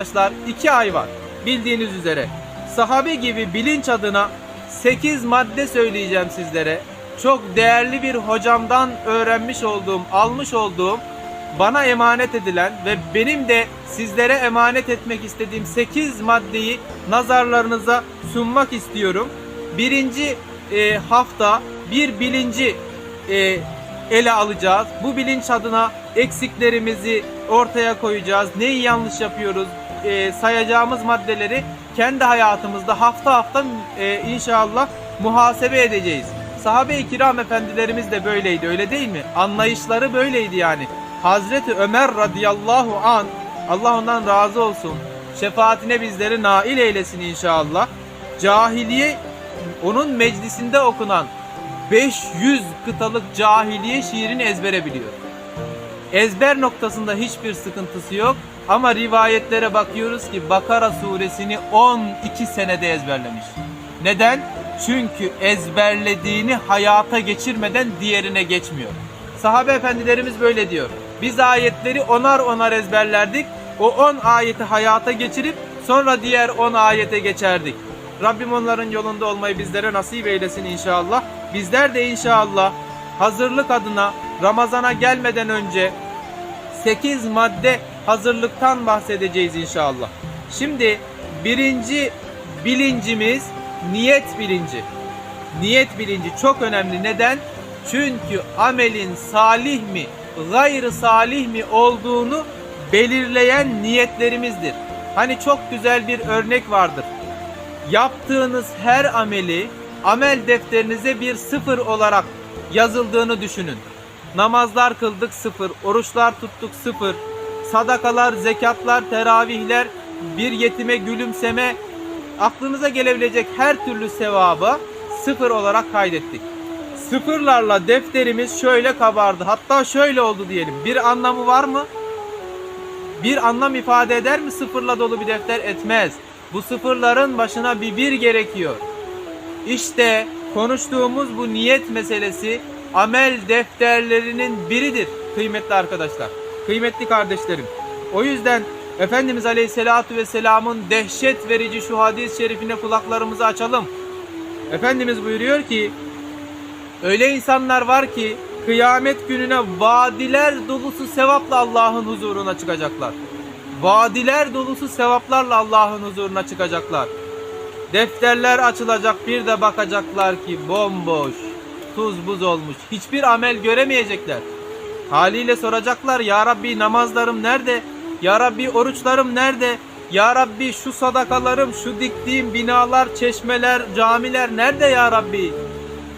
Arkadaşlar iki ay var bildiğiniz üzere. Sahabe gibi bilinç adına 8 madde söyleyeceğim sizlere. Çok değerli bir hocamdan öğrenmiş olduğum, almış olduğum, bana emanet edilen ve benim de sizlere emanet etmek istediğim 8 maddeyi nazarlarınıza sunmak istiyorum. Birinci e, hafta bir bilinci e, ele alacağız. Bu bilinç adına eksiklerimizi ortaya koyacağız. Neyi yanlış yapıyoruz? E, sayacağımız maddeleri kendi hayatımızda hafta hafta e, inşallah muhasebe edeceğiz. Sahabe-i kiram efendilerimiz de böyleydi öyle değil mi? Anlayışları böyleydi yani. Hazreti Ömer radıyallahu an Allah ondan razı olsun. Şefaatine bizleri nail eylesin inşallah. Cahiliye onun meclisinde okunan 500 kıtalık cahiliye şiirini ezbere biliyor. Ezber noktasında hiçbir sıkıntısı yok ama rivayetlere bakıyoruz ki Bakara suresini 12 senede ezberlemiş. Neden? Çünkü ezberlediğini hayata geçirmeden diğerine geçmiyor. Sahabe efendilerimiz böyle diyor. Biz ayetleri onar onar ezberlerdik. O 10 ayeti hayata geçirip sonra diğer 10 ayete geçerdik. Rabbim onların yolunda olmayı bizlere nasip eylesin inşallah. Bizler de inşallah hazırlık adına Ramazana gelmeden önce 8 madde hazırlıktan bahsedeceğiz inşallah. Şimdi birinci bilincimiz niyet bilinci. Niyet bilinci çok önemli. Neden? Çünkü amelin salih mi, gayrı salih mi olduğunu belirleyen niyetlerimizdir. Hani çok güzel bir örnek vardır. Yaptığınız her ameli amel defterinize bir sıfır olarak yazıldığını düşünün. Namazlar kıldık sıfır, oruçlar tuttuk sıfır, sadakalar, zekatlar, teravihler, bir yetime gülümseme, aklınıza gelebilecek her türlü sevabı sıfır olarak kaydettik. Sıfırlarla defterimiz şöyle kabardı. Hatta şöyle oldu diyelim. Bir anlamı var mı? Bir anlam ifade eder mi sıfırla dolu bir defter? Etmez. Bu sıfırların başına bir bir gerekiyor. İşte konuştuğumuz bu niyet meselesi amel defterlerinin biridir kıymetli arkadaşlar. Kıymetli kardeşlerim. O yüzden Efendimiz Aleyhisselatü Vesselam'ın dehşet verici şu hadis-i şerifine kulaklarımızı açalım. Efendimiz buyuruyor ki öyle insanlar var ki kıyamet gününe vadiler dolusu sevapla Allah'ın huzuruna çıkacaklar. Vadiler dolusu sevaplarla Allah'ın huzuruna çıkacaklar. Defterler açılacak bir de bakacaklar ki bomboş, tuz buz olmuş. Hiçbir amel göremeyecekler. Haliyle soracaklar ya Rabbi namazlarım nerede? Ya Rabbi oruçlarım nerede? Ya Rabbi şu sadakalarım, şu diktiğim binalar, çeşmeler, camiler nerede ya Rabbi?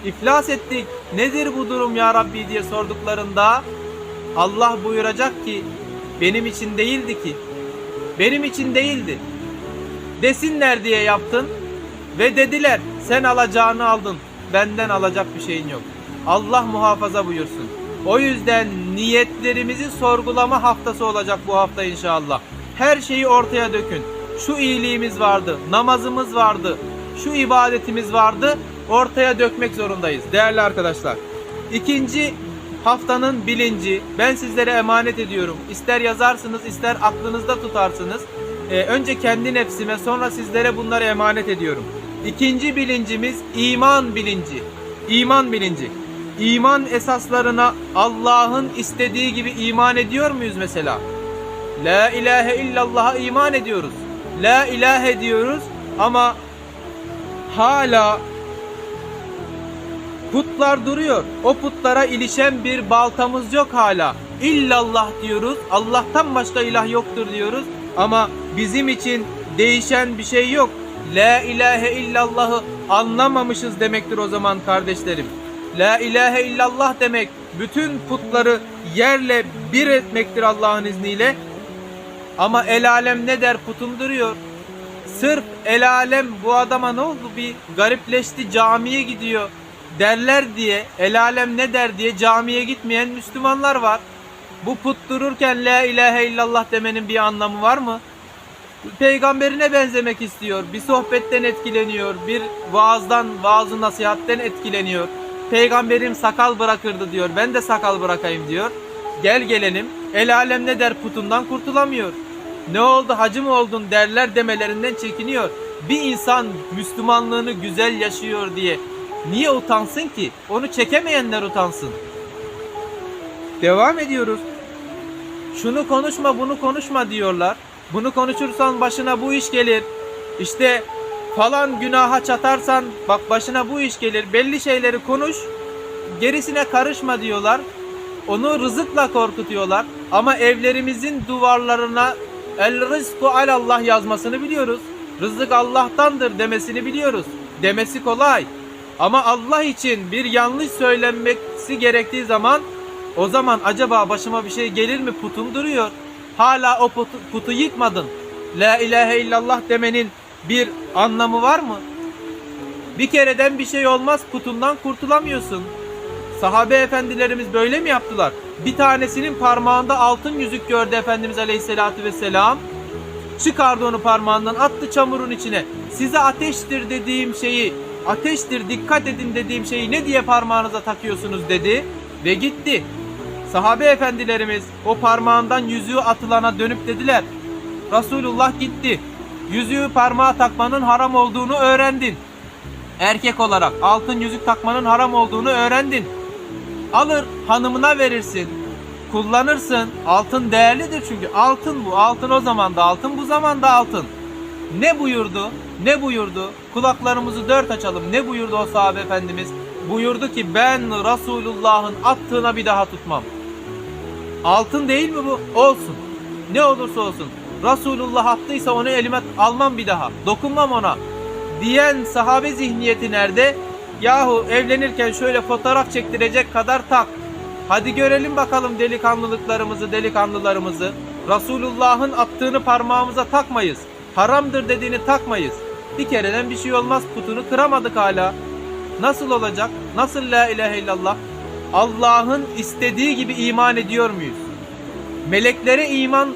İflas ettik. Nedir bu durum ya Rabbi diye sorduklarında Allah buyuracak ki benim için değildi ki. Benim için değildi. Desinler diye yaptın ve dediler sen alacağını aldın. Benden alacak bir şeyin yok. Allah muhafaza buyursun. O yüzden niyetlerimizi sorgulama haftası olacak bu hafta inşallah. Her şeyi ortaya dökün. Şu iyiliğimiz vardı, namazımız vardı, şu ibadetimiz vardı. Ortaya dökmek zorundayız değerli arkadaşlar. İkinci haftanın bilinci ben sizlere emanet ediyorum. İster yazarsınız ister aklınızda tutarsınız. Ee, önce kendi nefsime sonra sizlere bunları emanet ediyorum. İkinci bilincimiz iman bilinci. İman bilinci. İman esaslarına Allah'ın istediği gibi iman ediyor muyuz mesela? La ilahe illallah'a iman ediyoruz. La ilahe diyoruz ama hala putlar duruyor. O putlara ilişen bir baltamız yok hala. İllallah diyoruz. Allah'tan başka ilah yoktur diyoruz. Ama bizim için değişen bir şey yok. La ilahe illallah'ı anlamamışız demektir o zaman kardeşlerim. La ilahe illallah demek bütün putları yerle bir etmektir Allah'ın izniyle. Ama el alem ne der putum duruyor. Sırf el alem bu adama ne oldu bir garipleşti camiye gidiyor derler diye el alem ne der diye camiye gitmeyen Müslümanlar var. Bu put dururken la ilahe illallah demenin bir anlamı var mı? Peygamberine benzemek istiyor. Bir sohbetten etkileniyor. Bir vaazdan, vaazı nasihatten etkileniyor. Peygamberim sakal bırakırdı diyor. Ben de sakal bırakayım diyor. Gel gelelim. El alem ne der putundan kurtulamıyor. ne oldu hacı mı oldun derler demelerinden çekiniyor. Bir insan Müslümanlığını güzel yaşıyor diye niye utansın ki? Onu çekemeyenler utansın. Devam ediyoruz. Şunu konuşma bunu konuşma diyorlar. Bunu konuşursan başına bu iş gelir. İşte falan günaha çatarsan bak başına bu iş gelir. Belli şeyleri konuş. Gerisine karışma diyorlar. Onu rızıkla korkutuyorlar. Ama evlerimizin duvarlarına el rızku alallah yazmasını biliyoruz. Rızık Allah'tandır demesini biliyoruz. Demesi kolay. Ama Allah için bir yanlış söylenmesi gerektiği zaman o zaman acaba başıma bir şey gelir mi putum duruyor. Hala o putu, putu yıkmadın. La ilahe illallah demenin bir anlamı var mı? Bir kereden bir şey olmaz putundan kurtulamıyorsun. Sahabe efendilerimiz böyle mi yaptılar? Bir tanesinin parmağında altın yüzük gördü Efendimiz Aleyhisselatü Vesselam. Çıkardı onu parmağından attı çamurun içine. Size ateştir dediğim şeyi, ateştir dikkat edin dediğim şeyi ne diye parmağınıza takıyorsunuz dedi ve gitti. Sahabe efendilerimiz o parmağından yüzüğü atılana dönüp dediler. Resulullah gitti. Yüzüğü parmağa takmanın haram olduğunu öğrendin. Erkek olarak altın yüzük takmanın haram olduğunu öğrendin. Alır hanımına verirsin. Kullanırsın. Altın değerlidir çünkü. Altın bu. Altın o zaman da altın bu zaman da altın. Ne buyurdu? Ne buyurdu? Kulaklarımızı dört açalım. Ne buyurdu o sahabe efendimiz? Buyurdu ki ben Resulullah'ın attığına bir daha tutmam. Altın değil mi bu? Olsun. Ne olursa olsun. Resulullah attıysa onu elime almam bir daha. Dokunmam ona. Diyen sahabe zihniyeti nerede? Yahu evlenirken şöyle fotoğraf çektirecek kadar tak. Hadi görelim bakalım delikanlılıklarımızı, delikanlılarımızı. Resulullah'ın attığını parmağımıza takmayız. Haramdır dediğini takmayız. Bir kereden bir şey olmaz putunu kıramadık hala. Nasıl olacak? Nasıl la ilahe illallah? Allah'ın istediği gibi iman ediyor muyuz? Meleklere iman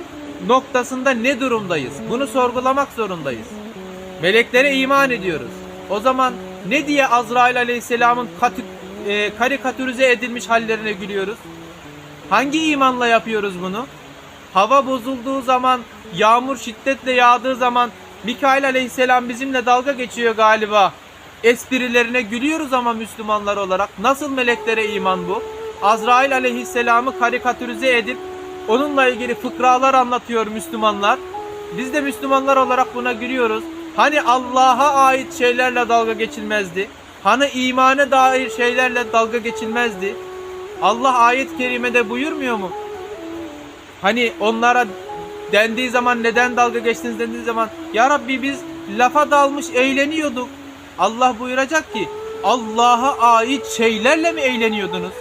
noktasında ne durumdayız? Bunu sorgulamak zorundayız. Meleklere iman ediyoruz. O zaman ne diye Azrail Aleyhisselam'ın e, karikatürize edilmiş hallerine gülüyoruz? Hangi imanla yapıyoruz bunu? Hava bozulduğu zaman, yağmur şiddetle yağdığı zaman Mikail Aleyhisselam bizimle dalga geçiyor galiba. Esprilerine gülüyoruz ama Müslümanlar olarak. Nasıl meleklere iman bu? Azrail Aleyhisselam'ı karikatürize edip onunla ilgili fıkralar anlatıyor Müslümanlar. Biz de Müslümanlar olarak buna gülüyoruz. Hani Allah'a ait şeylerle dalga geçilmezdi? Hani imana dair şeylerle dalga geçilmezdi? Allah ayet-i kerimede buyurmuyor mu? Hani onlara dendiği zaman neden dalga geçtiniz dendiği zaman Ya Rabbi biz lafa dalmış eğleniyorduk. Allah buyuracak ki Allah'a ait şeylerle mi eğleniyordunuz?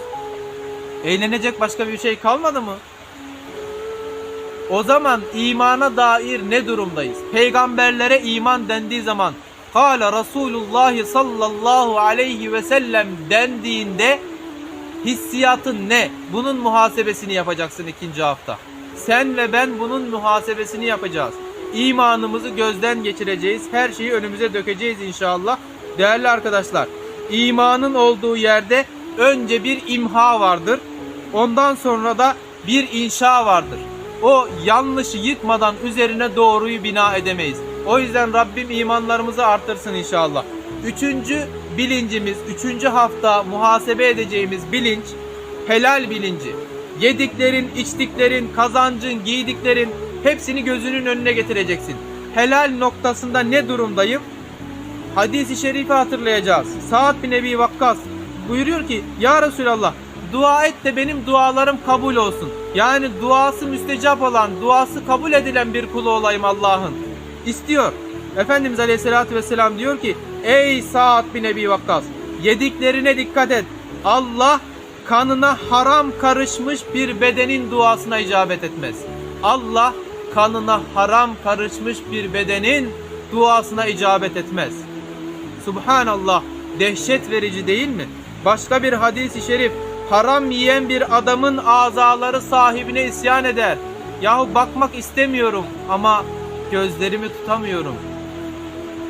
Eğlenecek başka bir şey kalmadı mı? O zaman imana dair ne durumdayız? Peygamberlere iman dendiği zaman Kale Resulullah sallallahu aleyhi ve sellem dendiğinde hissiyatın ne? Bunun muhasebesini yapacaksın ikinci hafta. Sen ve ben bunun muhasebesini yapacağız. İmanımızı gözden geçireceğiz. Her şeyi önümüze dökeceğiz inşallah. Değerli arkadaşlar, imanın olduğu yerde önce bir imha vardır. Ondan sonra da bir inşa vardır. O yanlışı yıkmadan üzerine doğruyu bina edemeyiz. O yüzden Rabbim imanlarımızı artırsın inşallah. Üçüncü bilincimiz, üçüncü hafta muhasebe edeceğimiz bilinç helal bilinci. Yediklerin, içtiklerin, kazancın, giydiklerin hepsini gözünün önüne getireceksin. Helal noktasında ne durumdayım? Hadis-i şerifi hatırlayacağız. Saad bin Ebi Vakkas buyuruyor ki Ya Resulallah dua et de benim dualarım kabul olsun. Yani duası müstecap olan, duası kabul edilen bir kulu olayım Allah'ın. İstiyor. Efendimiz Aleyhisselatü Vesselam diyor ki Ey Saad bin Ebi Vakkas yediklerine dikkat et. Allah kanına haram karışmış bir bedenin duasına icabet etmez. Allah kanına haram karışmış bir bedenin duasına icabet etmez. Subhanallah dehşet verici değil mi? Başka bir hadis-i şerif haram yiyen bir adamın azaları sahibine isyan eder. Yahu bakmak istemiyorum ama gözlerimi tutamıyorum.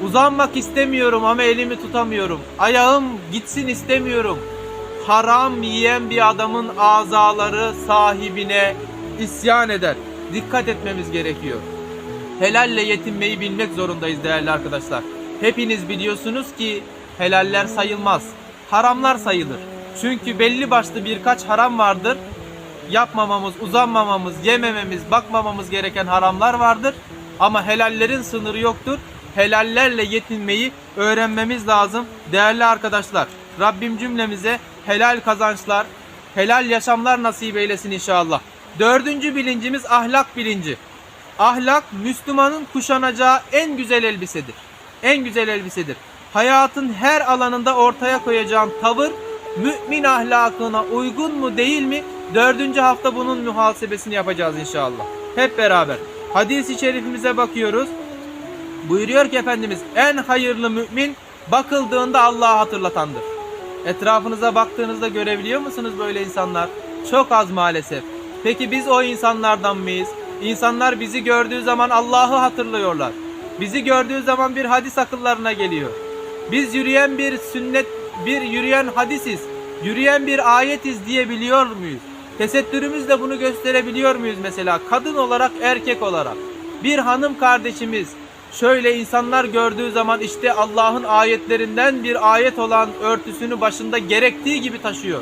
Uzanmak istemiyorum ama elimi tutamıyorum. Ayağım gitsin istemiyorum. Haram yiyen bir adamın azaları sahibine isyan eder. Dikkat etmemiz gerekiyor. helalle yetinmeyi bilmek zorundayız değerli arkadaşlar. Hepiniz biliyorsunuz ki helaller sayılmaz. Haramlar sayılır. Çünkü belli başlı birkaç haram vardır. Yapmamamız, uzanmamamız, yemememiz, bakmamamız gereken haramlar vardır. Ama helallerin sınırı yoktur. Helallerle yetinmeyi öğrenmemiz lazım. Değerli arkadaşlar, Rabbim cümlemize helal kazançlar, helal yaşamlar nasip eylesin inşallah. Dördüncü bilincimiz ahlak bilinci. Ahlak Müslümanın kuşanacağı en güzel elbisedir. En güzel elbisedir. Hayatın her alanında ortaya koyacağın tavır mümin ahlakına uygun mu değil mi? Dördüncü hafta bunun muhasebesini yapacağız inşallah. Hep beraber. Hadis-i şerifimize bakıyoruz. Buyuruyor ki Efendimiz en hayırlı mümin bakıldığında Allah'ı hatırlatandır. Etrafınıza baktığınızda görebiliyor musunuz böyle insanlar? Çok az maalesef. Peki biz o insanlardan mıyız? İnsanlar bizi gördüğü zaman Allah'ı hatırlıyorlar. Bizi gördüğü zaman bir hadis akıllarına geliyor. Biz yürüyen bir sünnet, bir yürüyen hadisiz, yürüyen bir ayetiz diyebiliyor muyuz? Tesettürümüzle bunu gösterebiliyor muyuz mesela? Kadın olarak, erkek olarak. Bir hanım kardeşimiz şöyle insanlar gördüğü zaman işte Allah'ın ayetlerinden bir ayet olan örtüsünü başında gerektiği gibi taşıyor.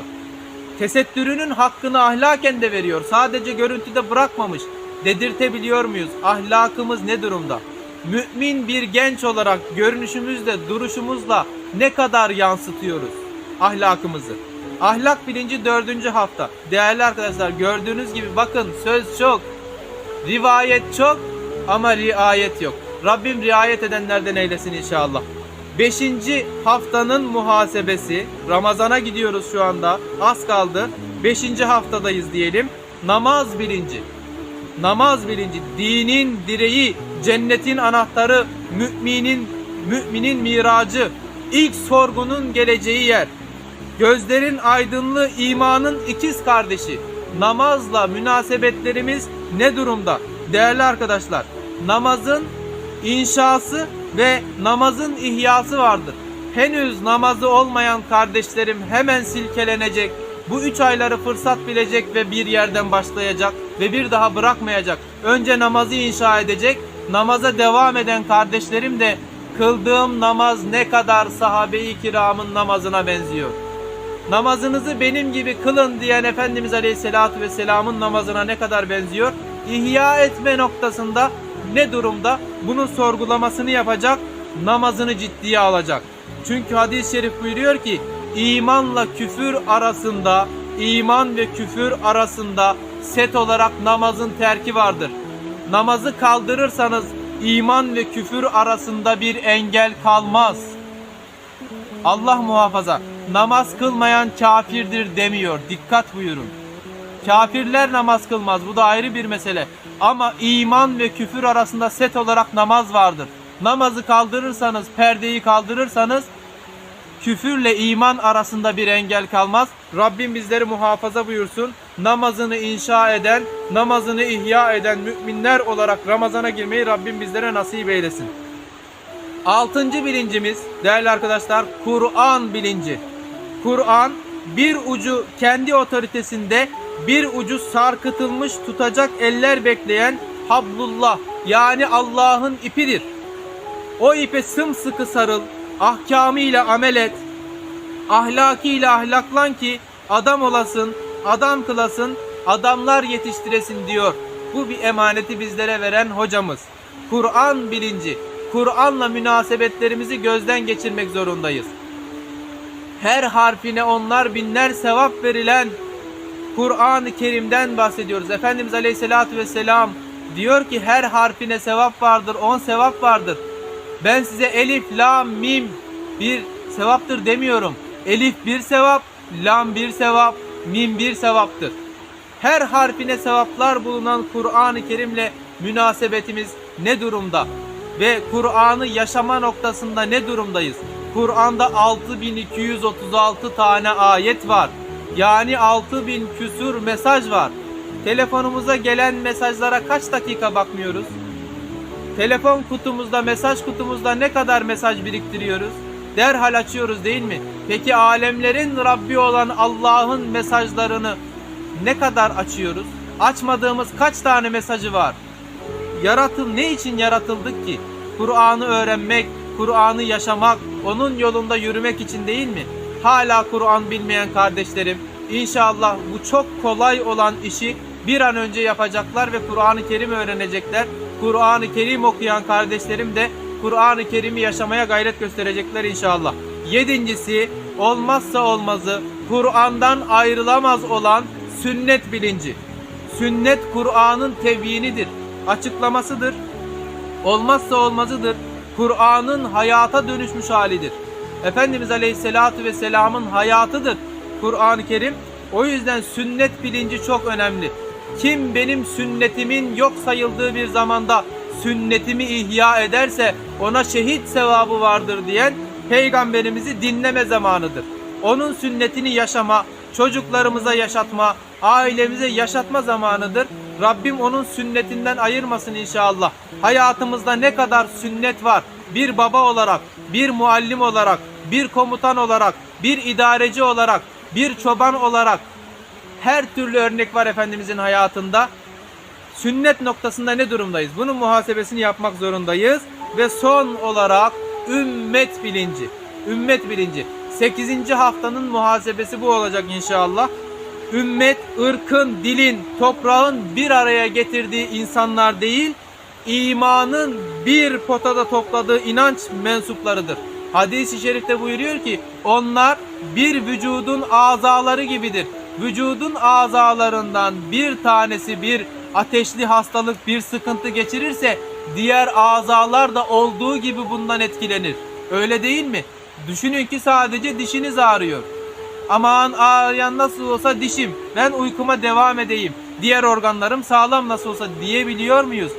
Tesettürünün hakkını ahlaken de veriyor. Sadece görüntüde bırakmamış. Dedirtebiliyor muyuz? Ahlakımız ne durumda? Mümin bir genç olarak görünüşümüzle, duruşumuzla ne kadar yansıtıyoruz ahlakımızı? Ahlak bilinci dördüncü hafta. Değerli arkadaşlar gördüğünüz gibi bakın söz çok, rivayet çok ama riayet yok. Rabbim riayet edenlerden eylesin inşallah. Beşinci haftanın muhasebesi. Ramazana gidiyoruz şu anda. Az kaldı. Beşinci haftadayız diyelim. Namaz bilinci. Namaz bilinci. Dinin direği, cennetin anahtarı, müminin müminin miracı, ilk sorgunun geleceği yer. Gözlerin aydınlığı imanın ikiz kardeşi. Namazla münasebetlerimiz ne durumda? Değerli arkadaşlar, namazın inşası ve namazın ihyası vardır. Henüz namazı olmayan kardeşlerim hemen silkelenecek. Bu üç ayları fırsat bilecek ve bir yerden başlayacak ve bir daha bırakmayacak. Önce namazı inşa edecek. Namaza devam eden kardeşlerim de kıldığım namaz ne kadar sahabe-i kiramın namazına benziyor. Namazınızı benim gibi kılın diyen Efendimiz Aleyhisselatü Vesselam'ın namazına ne kadar benziyor? İhya etme noktasında ne durumda? Bunun sorgulamasını yapacak, namazını ciddiye alacak. Çünkü hadis-i şerif buyuruyor ki imanla küfür arasında, iman ve küfür arasında set olarak namazın terki vardır. Namazı kaldırırsanız iman ve küfür arasında bir engel kalmaz. Allah muhafaza namaz kılmayan kafirdir demiyor. Dikkat buyurun. Kafirler namaz kılmaz. Bu da ayrı bir mesele. Ama iman ve küfür arasında set olarak namaz vardır. Namazı kaldırırsanız, perdeyi kaldırırsanız küfürle iman arasında bir engel kalmaz. Rabbim bizleri muhafaza buyursun. Namazını inşa eden, namazını ihya eden müminler olarak Ramazana girmeyi Rabbim bizlere nasip eylesin. Altıncı bilincimiz değerli arkadaşlar Kur'an bilinci. Kur'an bir ucu kendi otoritesinde bir ucu sarkıtılmış tutacak eller bekleyen Hablullah yani Allah'ın ipidir. O ipe sımsıkı sarıl, ahkamıyla amel et, ahlakiyle ahlaklan ki adam olasın, adam kılasın, adamlar yetiştiresin diyor. Bu bir emaneti bizlere veren hocamız. Kur'an bilinci, Kur'an'la münasebetlerimizi gözden geçirmek zorundayız. Her harfine onlar binler sevap verilen Kur'an-ı Kerim'den bahsediyoruz. Efendimiz Aleyhisselatü Vesselam diyor ki her harfine sevap vardır, on sevap vardır. Ben size elif, lam, mim bir sevaptır demiyorum. Elif bir sevap, lam bir sevap, mim bir sevaptır. Her harfine sevaplar bulunan Kur'an-ı Kerim'le münasebetimiz ne durumda? Ve Kur'an'ı yaşama noktasında ne durumdayız? Kur'an'da 6236 tane ayet var. Yani 6000 küsur mesaj var. Telefonumuza gelen mesajlara kaç dakika bakmıyoruz? Telefon kutumuzda, mesaj kutumuzda ne kadar mesaj biriktiriyoruz? Derhal açıyoruz değil mi? Peki alemlerin Rabbi olan Allah'ın mesajlarını ne kadar açıyoruz? Açmadığımız kaç tane mesajı var? yaratıl ne için yaratıldık ki? Kur'an'ı öğrenmek, Kur'an'ı yaşamak, onun yolunda yürümek için değil mi? Hala Kur'an bilmeyen kardeşlerim, inşallah bu çok kolay olan işi bir an önce yapacaklar ve Kur'an-ı Kerim öğrenecekler. Kur'an-ı Kerim okuyan kardeşlerim de Kur'an-ı Kerim'i yaşamaya gayret gösterecekler inşallah. Yedincisi olmazsa olmazı Kur'an'dan ayrılamaz olan sünnet bilinci. Sünnet Kur'an'ın tebyinidir, açıklamasıdır. Olmazsa olmazıdır. Kur'an'ın hayata dönüşmüş halidir. Efendimiz Aleyhisselatü Vesselam'ın hayatıdır Kur'an-ı Kerim. O yüzden sünnet bilinci çok önemli. Kim benim sünnetimin yok sayıldığı bir zamanda sünnetimi ihya ederse ona şehit sevabı vardır diyen peygamberimizi dinleme zamanıdır. Onun sünnetini yaşama, çocuklarımıza yaşatma, ailemize yaşatma zamanıdır. Rabbim onun sünnetinden ayırmasın inşallah. Hayatımızda ne kadar sünnet var? Bir baba olarak, bir muallim olarak, bir komutan olarak, bir idareci olarak, bir çoban olarak her türlü örnek var Efendimizin hayatında. Sünnet noktasında ne durumdayız? Bunun muhasebesini yapmak zorundayız. Ve son olarak ümmet bilinci. Ümmet bilinci. 8. haftanın muhasebesi bu olacak inşallah. Ümmet, ırkın, dilin, toprağın bir araya getirdiği insanlar değil, imanın bir potada topladığı inanç mensuplarıdır. Hadis-i şerifte buyuruyor ki onlar bir vücudun azaları gibidir. Vücudun azalarından bir tanesi bir ateşli hastalık, bir sıkıntı geçirirse diğer azalar da olduğu gibi bundan etkilenir. Öyle değil mi? Düşünün ki sadece dişiniz ağrıyor. Aman ağrıyan nasıl olsa dişim. Ben uykuma devam edeyim. Diğer organlarım sağlam nasıl olsa diyebiliyor muyuz?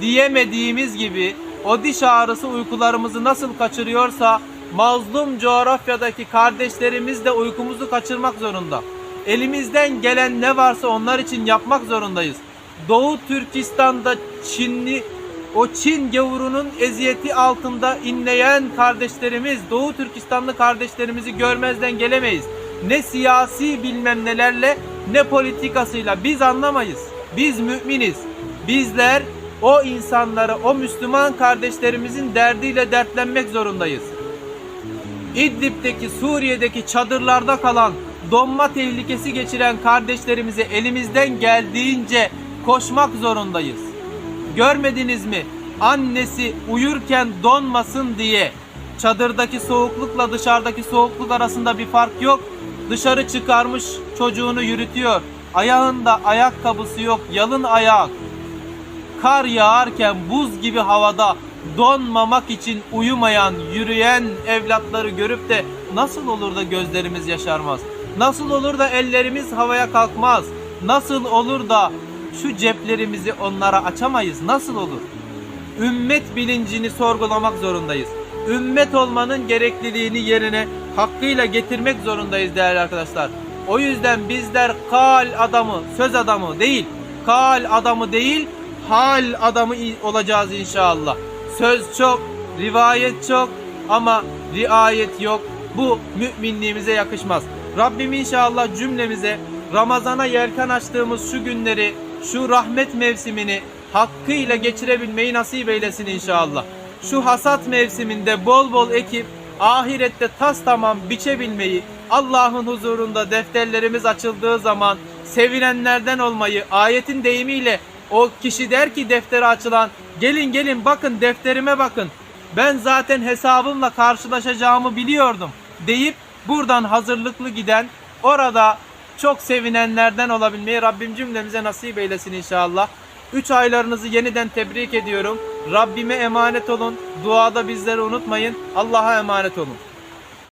Diyemediğimiz gibi o diş ağrısı uykularımızı nasıl kaçırıyorsa mazlum coğrafyadaki kardeşlerimiz de uykumuzu kaçırmak zorunda. Elimizden gelen ne varsa onlar için yapmak zorundayız. Doğu Türkistan'da Çinli o Çin gavurunun eziyeti altında inleyen kardeşlerimiz, Doğu Türkistanlı kardeşlerimizi görmezden gelemeyiz. Ne siyasi bilmem nelerle ne politikasıyla biz anlamayız. Biz müminiz. Bizler o insanları, o Müslüman kardeşlerimizin derdiyle dertlenmek zorundayız. İdlib'deki, Suriye'deki çadırlarda kalan, donma tehlikesi geçiren kardeşlerimize elimizden geldiğince koşmak zorundayız. Görmediniz mi? Annesi uyurken donmasın diye çadırdaki soğuklukla dışarıdaki soğukluk arasında bir fark yok. Dışarı çıkarmış çocuğunu yürütüyor. Ayağında ayakkabısı yok, yalın ayak. Kar yağarken buz gibi havada donmamak için uyumayan, yürüyen evlatları görüp de nasıl olur da gözlerimiz yaşarmaz? Nasıl olur da ellerimiz havaya kalkmaz? Nasıl olur da şu ceplerimizi onlara açamayız? Nasıl olur? Ümmet bilincini sorgulamak zorundayız. Ümmet olmanın gerekliliğini yerine hakkıyla getirmek zorundayız değerli arkadaşlar. O yüzden bizler kal adamı, söz adamı değil, kal adamı değil, hal adamı olacağız inşallah. Söz çok, rivayet çok ama riayet yok. Bu müminliğimize yakışmaz. Rabbim inşallah cümlemize Ramazana yelken açtığımız şu günleri, şu rahmet mevsimini hakkıyla geçirebilmeyi nasip eylesin inşallah. Şu hasat mevsiminde bol bol ekip ahirette tas tamam biçebilmeyi, Allah'ın huzurunda defterlerimiz açıldığı zaman sevinenlerden olmayı, ayetin deyimiyle o kişi der ki defteri açılan, gelin gelin bakın defterime bakın. Ben zaten hesabımla karşılaşacağımı biliyordum deyip buradan hazırlıklı giden, orada çok sevinenlerden olabilmeyi Rabbim cümlemize nasip eylesin inşallah. Üç aylarınızı yeniden tebrik ediyorum. Rabbime emanet olun. Duada bizleri unutmayın. Allah'a emanet olun.